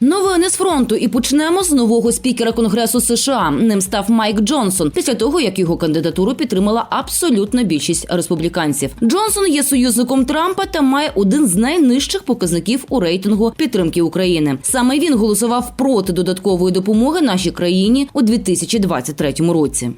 Новини з фронту і почнемо з нового спікера Конгресу США. Ним став Майк Джонсон після того, як його кандидатуру підтримала абсолютна більшість республіканців. Джонсон є союзником Трампа та має один з найнижчих показників у рейтингу підтримки України. Саме він голосував проти додаткової допомоги нашій країні у 2023 році.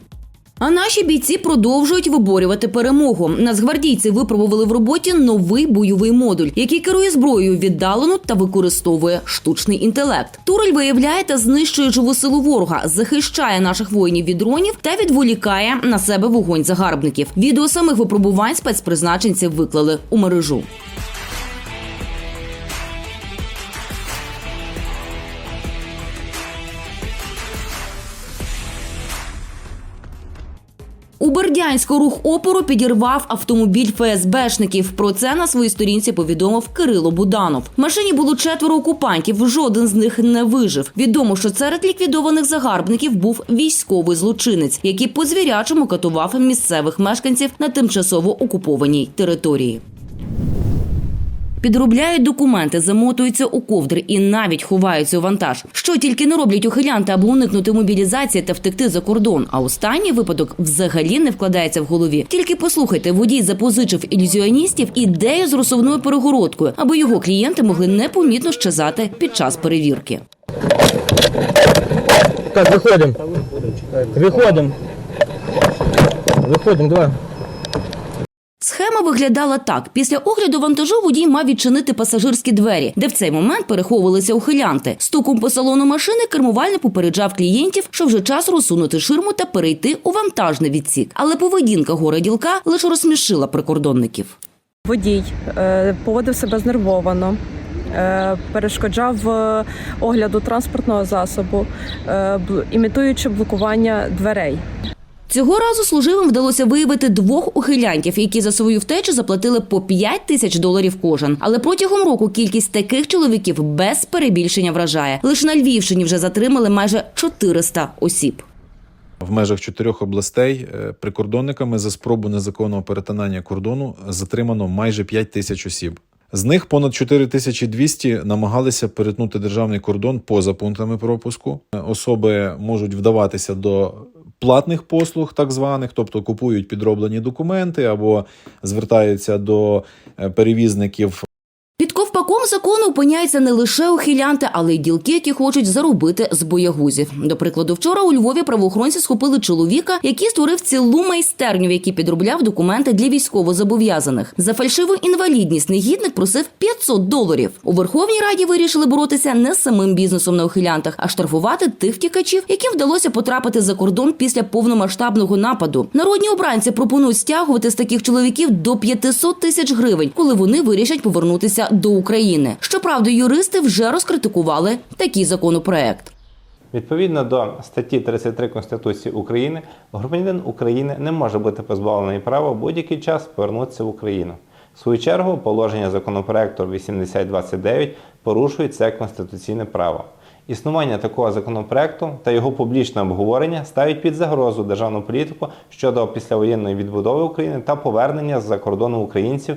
А наші бійці продовжують виборювати перемогу. Нацгвардійці випробували в роботі новий бойовий модуль, який керує зброєю віддалено та використовує штучний інтелект. Турель виявляє та знищує живу силу ворога, захищає наших воїнів від дронів та відволікає на себе вогонь загарбників. Відео самих випробувань спецпризначенці виклали у мережу. У Бердянську рух опору підірвав автомобіль ФСБшників. Про це на своїй сторінці повідомив Кирило Буданов. В машині було четверо окупантів. Жоден з них не вижив. Відомо, що серед ліквідованих загарбників був військовий злочинець, який по звірячому катував місцевих мешканців на тимчасово окупованій території. Підробляють документи, замотуються у ковдри і навіть ховаються у вантаж. Що тільки не роблять ухилянти, аби уникнути мобілізації та втекти за кордон. А останній випадок взагалі не вкладається в голові. Тільки послухайте, водій запозичив ілюзіоністів ідею з розсувною перегородкою, аби його клієнти могли непомітно щезати під час перевірки. Так, выходим. Выходим. Выходим, давай. Схема виглядала так: після огляду вантажу водій мав відчинити пасажирські двері, де в цей момент переховувалися ухилянти. Стуком по салону машини кермувальник попереджав клієнтів, що вже час розсунути ширму та перейти у вантажний відсік. Але поведінка гора ділка лише розсмішила прикордонників. Водій е, поводив себе знервовано, е, перешкоджав е, огляду транспортного засобу, імітуючи блокування дверей. Цього разу служивим вдалося виявити двох ухилянтів, які за свою втечу заплатили по 5 тисяч доларів кожен. Але протягом року кількість таких чоловіків без перебільшення вражає. Лише на Львівщині вже затримали майже 400 осіб. В межах чотирьох областей е, прикордонниками за спробу незаконного перетинання кордону затримано майже 5 тисяч осіб. З них понад 4200 намагалися перетнути державний кордон поза пунктами пропуску. Е, Особи можуть вдаватися до платних послуг, так званих, тобто купують підроблені документи або звертаються до е, перевізників. Під ковпаком закону опиняються не лише ухилянти, але й ділки, які хочуть заробити з боягузів. До прикладу, вчора у Львові правоохоронці схопили чоловіка, який створив цілу майстерню, в якій підробляв документи для військовозобов'язаних. За фальшиву інвалідність негідник просив 500 доларів. У Верховній Раді вирішили боротися не з самим бізнесом на ухилянтах, а штрафувати тих втікачів, яким вдалося потрапити за кордон після повномасштабного нападу. Народні обранці пропонують стягувати з таких чоловіків до 500 тисяч гривень, коли вони вирішать повернутися до України. Щоправда, юристи вже розкритикували такий законопроект. Відповідно до статті 33 Конституції України, громадянин України не може бути позбавлений права будь-який час повернутися в Україну. В свою чергу, положення законопроекту 8029 порушують це конституційне право. Існування такого законопроекту та його публічне обговорення ставить під загрозу державну політику щодо післявоєнної відбудови України та повернення з-за кордону українців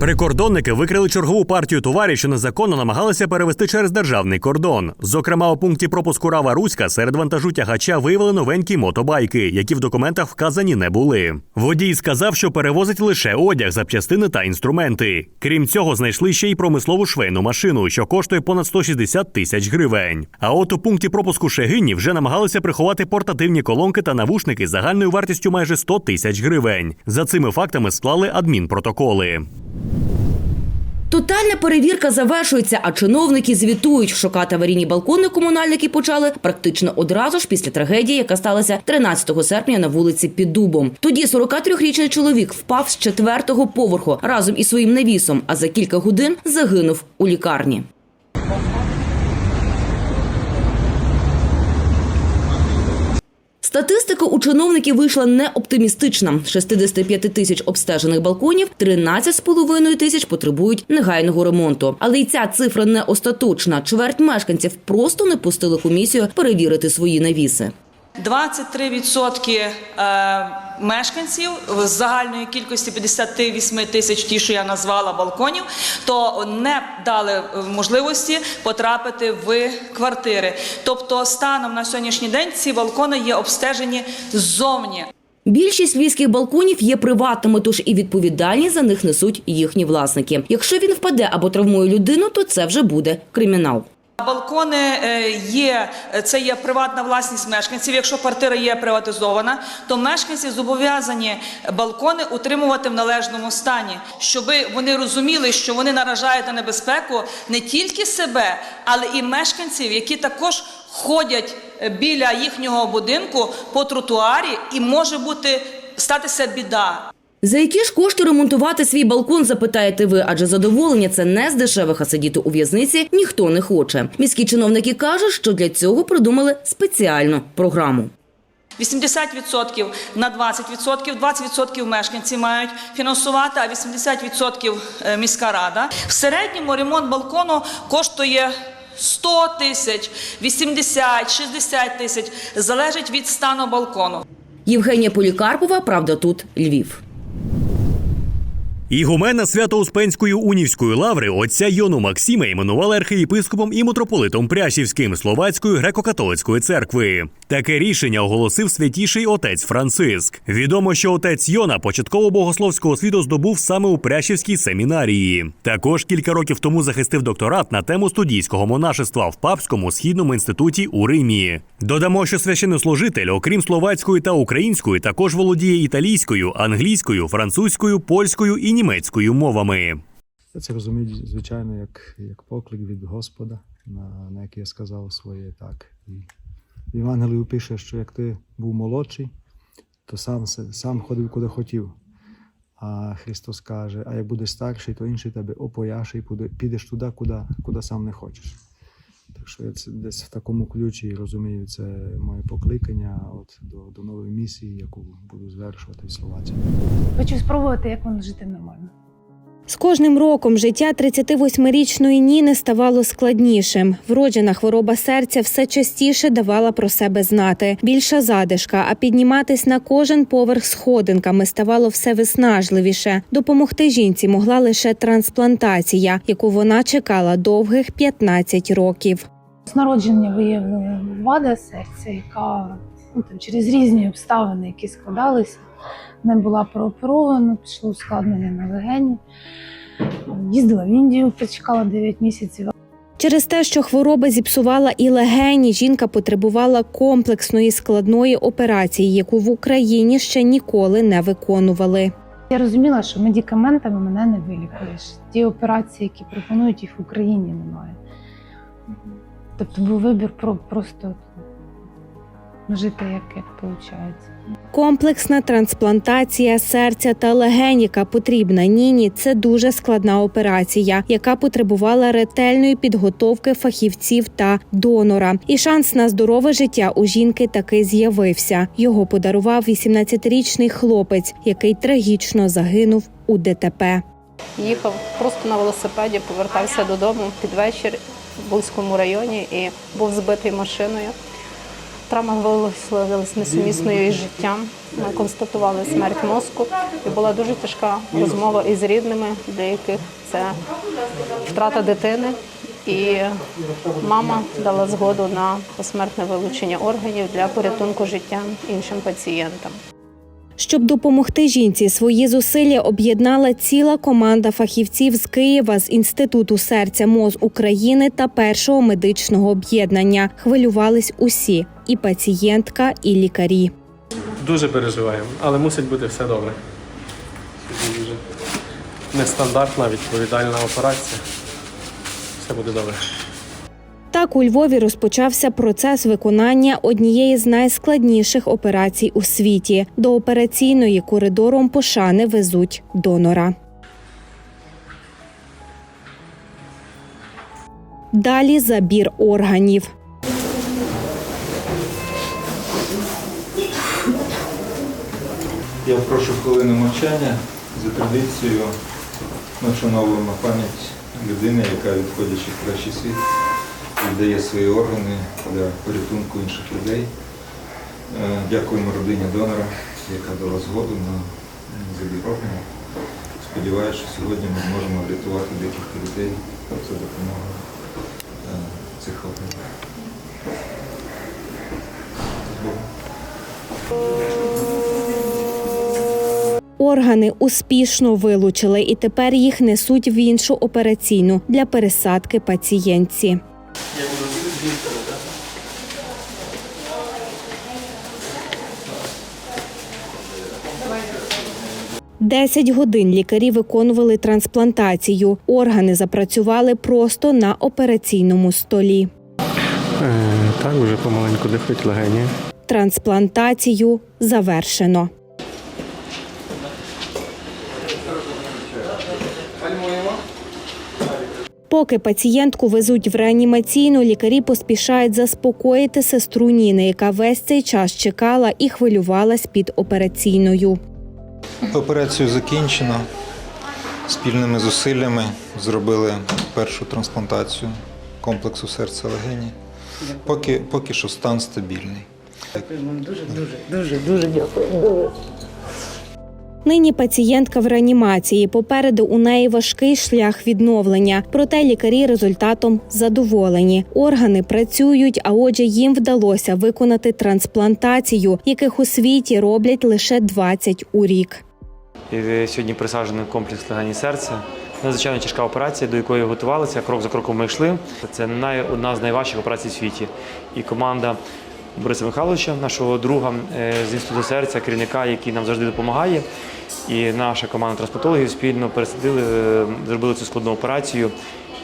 Прикордонники викрили чергову партію товарів, що незаконно намагалися перевести через державний кордон. Зокрема, у пункті пропуску Рава Руська серед вантажу тягача виявили новенькі мотобайки, які в документах вказані не були. Водій сказав, що перевозить лише одяг, запчастини та інструменти. Крім цього, знайшли ще й промислову швейну машину, що коштує понад 160 тисяч гривень. А от у пункті пропуску Шегині вже намагалися приховати портативні колонки та навушники загальною вартістю майже 100 тисяч гривень. За цими фактами склали адмінпротоколи. Тотальна перевірка завершується, а чиновники звітують. Шукати аварійні балкони комунальники почали практично одразу ж після трагедії, яка сталася 13 серпня на вулиці під Дубом. Тоді 43-річний чоловік впав з четвертого поверху разом із своїм навісом, а за кілька годин загинув у лікарні. Статистика у чиновників вийшла не оптимістична. З 65 тисяч обстежених балконів 13,5 тисяч потребують негайного ремонту. Але й ця цифра не остаточна. Чверть мешканців просто не пустили комісію перевірити свої навіси. 23% е, мешканців з загальної кількості 58 тисяч, ті, що я назвала балконів, то не дали можливості потрапити в квартири. Тобто, станом на сьогоднішній день ці балкони є обстежені ззовні. Більшість львівських балконів є приватними, тож і відповідальність за них несуть їхні власники. Якщо він впаде або травмує людину, то це вже буде кримінал. Балкони е, є, це є приватна власність мешканців. Якщо квартира є приватизована, то мешканці зобов'язані балкони утримувати в належному стані, щоб вони розуміли, що вони наражають на небезпеку не тільки себе, але і мешканців, які також ходять е, біля їхнього будинку по тротуарі, і може бути статися біда. За які ж кошти ремонтувати свій балкон, запитаєте ви, адже задоволення це не з дешевих, а сидіти у в'язниці ніхто не хоче. Міські чиновники кажуть, що для цього придумали спеціальну програму. 80% на 20%, 20% мешканці мають фінансувати, а 80% е, міська рада. В середньому ремонт балкону коштує 100 тисяч, 80, 60 тисяч, залежить від стану балкону. Євгенія Полікарпова, правда, тут Львів. Ігумена Свято-Успенської унівської лаври отця Йону Максима іменували архієпископом і митрополитом Прящівським Словацької греко-католицької церкви. Таке рішення оголосив святіший отець Франциск. Відомо, що отець Йона початково богословського освіту здобув саме у Прящівській семінарії. Також кілька років тому захистив докторат на тему студійського монашества в Папському східному інституті у Римі. Додамо, що священнослужитель, окрім словацької та української, також володіє італійською, англійською, французькою, польською і німецькою мовами. Я це розумію, звичайно, як, як поклик від Господа, на, на який я сказав своє так. І в Євангелію пише, що як ти був молодший, то сам, сам ходив куди хотів. А Христос каже, а як будеш старший, то інший тебе опояше і підеш туди, куди, куди сам не хочеш. Так що я це десь в такому ключі розумію, це моє покликання от, до, до нової місії, яку буду звершувати в Словаччині. Хочу спробувати, як воно жити нормально. З кожним роком життя 38-річної Ніни ставало складнішим. Вроджена хвороба серця все частіше давала про себе знати. Більша задишка, а підніматись на кожен поверх сходинками ставало все виснажливіше. Допомогти жінці могла лише трансплантація, яку вона чекала довгих 15 років. З народження виявили вада серця, яка ну, там, через різні обставини, які складалися, не була прооперована, пішло ускладнення на легені. Їздила в Індію, почекала 9 місяців. Через те, що хвороба зіпсувала і легені, жінка потребувала комплексної складної операції, яку в Україні ще ніколи не виконували. Я розуміла, що медикаментами мене не вилікуєш. Ті операції, які пропонують, їх в Україні немає. Тобто був вибір про просто жити, як, як виходить. Комплексна трансплантація серця та легень, яка потрібна Ніні, це дуже складна операція, яка потребувала ретельної підготовки фахівців та донора. І шанс на здорове життя у жінки таки з'явився. Його подарував 18-річний хлопець, який трагічно загинув у ДТП. Їхав просто на велосипеді, повертався додому під вечір в Бузькому районі і був збитий машиною. Травма висловилась несумісною із життям. Ми констатували смерть мозку, і була дуже тяжка розмова із рідними, для яких це втрата дитини. І мама дала згоду на посмертне вилучення органів для порятунку життя іншим пацієнтам. Щоб допомогти жінці, свої зусилля об'єднала ціла команда фахівців з Києва з інституту серця МОЗ України та першого медичного об'єднання. Хвилювались усі і пацієнтка, і лікарі. Дуже переживаємо, але мусить бути все добре. Дуже нестандартна, відповідальна операція. Все буде добре. Так у Львові розпочався процес виконання однієї з найскладніших операцій у світі. До операційної коридором пошани везуть донора. Далі забір органів. Я прошу хвилину мовчання за традицією. Ми вшановуємо пам'ять людини, яка, відходячи в кращий світ, віддає свої органи для порятунку інших людей. Дякуємо родині донора, яка дала згоду на забір органів. Сподіваюся, що сьогодні ми зможемо врятувати декілька людей за допомогою е, цих органів. Органи успішно вилучили і тепер їх несуть в іншу операційну для пересадки пацієнтці. Десять годин лікарі виконували трансплантацію. Органи запрацювали просто на операційному столі. так, вже помаленьку дихають легені. Трансплантацію завершено. Поки пацієнтку везуть в реанімаційну, лікарі поспішають заспокоїти сестру Ніни, яка весь цей час чекала і хвилювалась під операційною. Операцію закінчено. Спільними зусиллями зробили першу трансплантацію комплексу серця легені. Поки, поки що стан стабільний. Нині пацієнтка в реанімації. Попереду у неї важкий шлях відновлення. Проте лікарі результатом задоволені. Органи працюють, а отже, їм вдалося виконати трансплантацію, яких у світі роблять лише 20 у рік. Сьогодні присаджений комплекс легені серця. Надзвичайно тяжка операція, до якої готувалися. Крок за кроком ми йшли. Це най, одна з найважчих операцій в світі. І команда Бориса Михайловича, нашого друга е, з інституту серця, керівника, який нам завжди допомагає. І наша команда трансплантологів спільно пересадили, е, зробили цю складну операцію.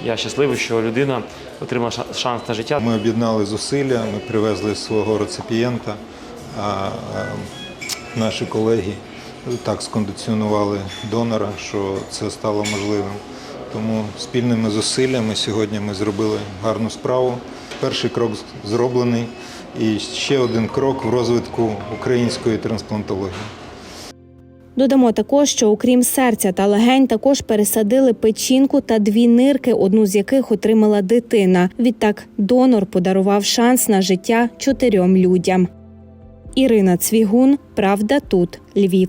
Я щасливий, що людина отримала шанс на життя. Ми об'єднали зусилля, ми привезли свого реципієнта, а наші колеги так скондиціонували донора, що це стало можливим. Тому спільними зусиллями сьогодні ми зробили гарну справу. Перший крок зроблений і ще один крок в розвитку української трансплантології. Додамо також, що окрім серця та легень, також пересадили печінку та дві нирки, одну з яких отримала дитина. Відтак донор подарував шанс на життя чотирьом людям. Ірина Цвігун, Правда, тут Львів.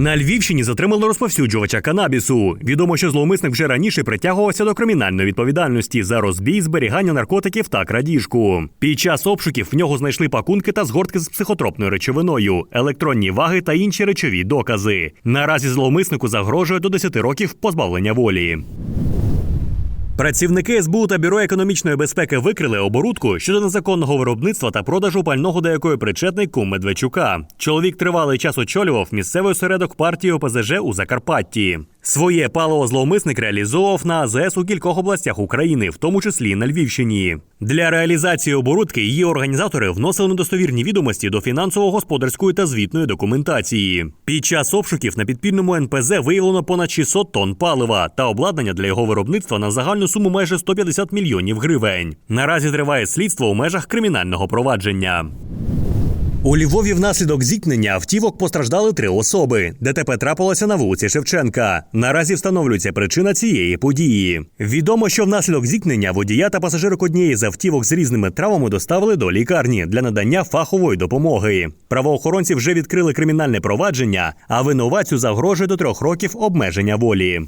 На Львівщині затримали розповсюджувача канабісу. Відомо, що зловмисник вже раніше притягувався до кримінальної відповідальності за розбій, зберігання наркотиків та крадіжку. Під час обшуків в нього знайшли пакунки та згортки з психотропною речовиною, електронні ваги та інші речові докази. Наразі зловмиснику загрожує до 10 років позбавлення волі. Працівники СБУ та бюро економічної безпеки викрили оборудку щодо незаконного виробництва та продажу пального, до якої причетний кум Медведчука. Чоловік тривалий час очолював місцевий осередок партії ОПЗЖ у Закарпатті. Своє паливо зловмисник реалізовував на АЗС у кількох областях України, в тому числі на Львівщині. Для реалізації оборудки її організатори вносили недостовірні відомості до фінансово-господарської та звітної документації. Під час обшуків на підпільному НПЗ виявлено понад 600 тонн палива та обладнання для його виробництва на загальну суму майже 150 мільйонів гривень. Наразі триває слідство у межах кримінального провадження. У Львові внаслідок зіткнення автівок постраждали три особи. ДТП трапилося на вулиці Шевченка. Наразі встановлюється причина цієї події. Відомо, що внаслідок зіткнення водія та пасажирок однієї з автівок з різними травмами доставили до лікарні для надання фахової допомоги. Правоохоронці вже відкрили кримінальне провадження, а винуватцю загрожує до трьох років обмеження волі.